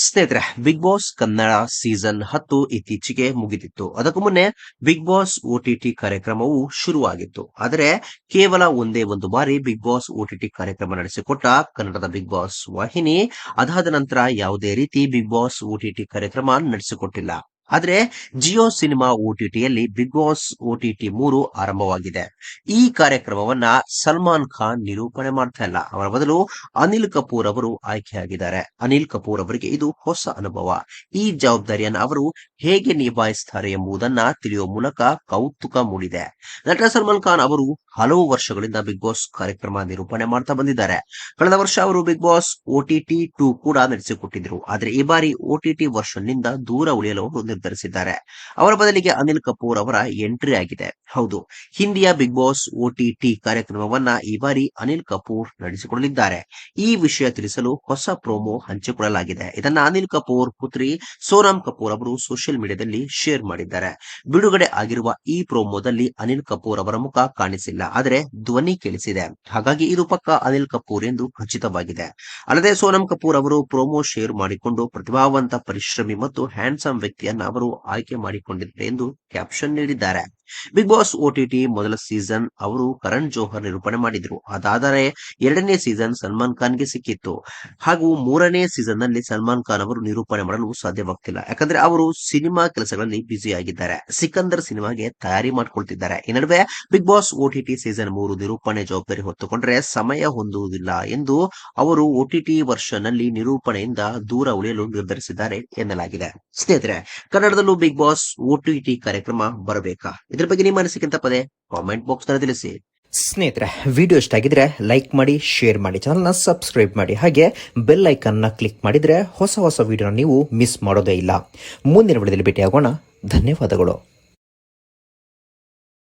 ಸ್ನೇಹಿತರೆ big boss Kannada season ಹತ್ತು ಇತ್ತೀಚೆಗೆ ಮುಗಿದಿತ್ತು. ಅದಕ್ಕೂ ಮುನ್ನೆ ಬಿಗ್ ಬಾಸ್ ಓಟಿಟಿ ಕಾರ್ಯಕ್ರಮವು ಶುರುವಾಗಿತ್ತು. ಆದರೆ ಕೇವಲ ಒಂದೇ ಒಂದು ಬಾರಿ ಬಿಗ್ ಬಾಸ್ ಓಟಿಟಿ ಕಾರ್ಯಕ್ರಮ ನಡೆಸಿಕೊಟ್ಟ ಕನ್ನಡದ ಬಿಗ್ ಬಾಸ್ ವಾಹಿನಿ ಅದಾದ ನಂತರ ಯಾವುದೇ ರೀತಿ ಬಿಗ್ ಬಾಸ್ ಓಟಿಟಿ ಕಾರ್ಯಕ್ರಮ ನಡೆಸಿಕೊಟ್ಟಿಲ್ಲ. ಆದರೆ ಜಿಯೋ ಸಿನಿಮಾ ಓಟಿಟಿಯಲ್ಲಿ ಬಿಗ್ ಬಾಸ್ ಓಟಿಟಿ ಮೂರು ಆರಂಭವಾಗಿದೆ. ಈ ಕಾರ್ಯಕ್ರಮವನ್ನ ಸಲ್ಮಾನ್ ಖಾನ್ ನಿರೂಪಣೆ ಮಾಡ್ತಾ ಇಲ್ಲ. ಅವರ ಬದಲು ಅನಿಲ್ ಕಪೂರ್ ಅವರು ಆಯ್ಕೆಯಾಗಿದ್ದಾರೆ. ಅನಿಲ್ ಕಪೂರ್ ಅವರಿಗೆ ಇದು ಹೊಸ ಅನುಭವ. ಈ ಜವಾಬ್ದಾರಿಯನ್ನು ಅವರು ಹೇಗೆ ನಿಭಾಯಿಸ್ತಾರೆ ಎಂಬುದನ್ನ ತಿಳಿಯುವ ಮೂಲಕ ಕೌತುಕ ಮೂಡಿದೆ. ನಟ ಸಲ್ಮಾನ್ ಖಾನ್ ಅವರು ಹಲವು ವರ್ಷಗಳಿಂದ ಬಿಗ್ ಬಾಸ್ ಕಾರ್ಯಕ್ರಮ ನಿರೂಪಣೆ ಮಾಡ್ತಾ ಬಂದಿದ್ದಾರೆ. ಕಳೆದ ವರ್ಷ ಅವರು ಬಿಗ್ ಬಾಸ್ ಓಟಿಟಿ ಟೂ ಕೂಡ ನಡೆಸಿಕೊಟ್ಟಿದ್ರು. ಆದರೆ ಈ ಬಾರಿ ಓಟಿಟಿ ವರ್ಷನ್ನಿಂದ ದೂರ ಉಳಿಯಲು ಅವರು ನಿರ್ಧರಿಸಿದ್ದಾರೆ. ಅವರ ಬದಲಿಗೆ ಅನಿಲ್ ಕಪೂರ್ ಅವರ ಎಂಟ್ರಿ ಆಗಿದೆ. ಹೌದು, ಹಿಂದಿಯ ಬಿಗ್ ಬಾಸ್ ಓಟಿಟಿ ಕಾರ್ಯಕ್ರಮವನ್ನ ಈ ಬಾರಿ ಅನಿಲ್ ಕಪೂರ್ ನಡೆಸಿಕೊಳ್ಳಲಿದ್ದಾರೆ ಈ ವಿಷಯ ತಿಳಿಸಲು ಹೊಸ ಪ್ರೋಮೋ ಹಂಚಿಕೊಳ್ಳಲಾಗಿದೆ ಇದನ್ನ ಅನಿಲ್ ಕಪೂರ್ ಪುತ್ರಿ ಸೋನಮ್ ಕಪೂರ್ ಅವರು ಸೋಷಿಯಲ್ ಮೀಡಿಯಾದಲ್ಲಿ ಶೇರ್ ಮಾಡಿದ್ದಾರೆ. ಬಿಡುಗಡೆ ಆಗಿರುವ ಈ ಪ್ರೋಮೋದಲ್ಲಿ ಅನಿಲ್ ಕಪೂರ್ ಅವರ ಮುಖ ಕಾಣಿಸಿಲ್ಲ, ಆದರೆ ಧ್ವನಿ ಕೇಳಿಸಿದೆ. ಹಾಗಾಗಿ ಇದು ಪಕ್ಕ ಅನಿಲ್ ಕಪೂರ್ ಎಂದು ಖಚಿತವಾಗಿದೆ. ಅಲ್ಲದೆ ಸೋನಮ್ ಕಪೂರ್ ಅವರು ಪ್ರೋಮೋ ಶೇರ್ ಮಾಡಿಕೊಂಡು ಪ್ರತಿಭಾವಂತ ಪರಿಶ್ರಮಿ ಮತ್ತು ಹ್ಯಾಂಡ್ಸಮ್ ವ್ಯಕ್ತಿಯನ್ನ ಅವರು ಆಯ್ಕೆ ಮಾಡಿಕೊಂಡಿದ್ದಾರೆ ಎಂದು ಕ್ಯಾಪ್ಷನ್ ನೀಡಿದ್ದಾರೆ. ಬಿಗ್ ಬಾಸ್ ಓಟಿಟಿ ಮೊದಲ ಸೀಸನ್ ಅವರು ಕರಣ್ ಜೋಹರ್ ನಿರೂಪಣೆ ಮಾಡಿದ್ರು. ಅದಾದರೆ ಎರಡನೇ ಸೀಸನ್ ಸಲ್ಮಾನ್ ಖಾನ್ಗೆ ಸಿಕ್ಕಿತ್ತು. ಹಾಗೂ ಮೂರನೇ ಸೀಸನ್ನಲ್ಲಿ ಸಲ್ಮಾನ್ ಖಾನ್ ಅವರು ನಿರೂಪಣೆ ಮಾಡಲು ಸಾಧ್ಯವಾಗ್ತಿಲ್ಲ. ಯಾಕಂದ್ರೆ ಅವರು ಸಿನಿಮಾ ಕೆಲಸಗಳಲ್ಲಿ ಬ್ಯುಸಿ ಆಗಿದ್ದಾರೆ ಸಿಕಂದರ್ ಸಿನಿಮಾಗೆ ತಯಾರಿ ಮಾಡ್ಕೊಳ್ತಿದ್ದಾರೆ. ಈ ನಡುವೆ ಬಿಗ್ ಬಾಸ್ ಓಟಿಟಿ ಸೀಸನ್ ಮೂರು ನಿರೂಪಣೆ ಜವಾಬ್ದಾರಿ ಹೊತ್ತುಕೊಂಡ್ರೆ ಸಮಯ ಹೊಂದುವುದಿಲ್ಲ ಎಂದು ಅವರು ಓಟಿಟಿ ವರ್ಷನ್ನಲ್ಲಿ ನಿರೂಪಣೆಯಿಂದ ದೂರ ಉಳಿಯಲು ನಿರ್ಧರಿಸಿದ್ದಾರೆ ಎನ್ನಲಾಗಿದೆ. ಸ್ನೇಹಿತರೆ, ಕನ್ನಡದಲ್ಲೂ ಬಿಗ್ ಬಾಸ್ ಓಟಿಟಿ ಕಾರ್ಯಕ್ರಮ ಬರಬೇಕಾ? ಇದ್ರ ಬಗ್ಗೆ ನಿಮ್ಮ ಅನಿಸಿಕೆ ಅಂತ ಪದೇ? ಕಾಮೆಂಟ್ ಬಾಕ್ಸ್ನಲ್ಲಿ ತಿಳಿಸಿ. ಸ್ನೇಹಿತರೆ ವಿಡಿಯೋ ಇಷ್ಟ ಆಗಿದ್ರೆ ಲೈಕ್ ಮಾಡಿ ಶೇರ್ ಮಾಡಿ ಚಾನಲ್ನ ಸಬ್ಸ್ಕ್ರೈಬ್ ಮಾಡಿ. ಹಾಗೆ ಬೆಲ್ ಐಕನ್ನ ಕ್ಲಿಕ್ ಮಾಡಿದ್ರೆ ಹೊಸ ಹೊಸ ವಿಡಿಯೋನ ನೀವು ಮಿಸ್ ಮಾಡೋದೇ ಇಲ್ಲ. ಮುಂದಿನ ವಿಡಿಯೋದಲ್ಲಿ ಭೇಟಿಯಾಗೋಣ. ಧನ್ಯವಾದಗಳು.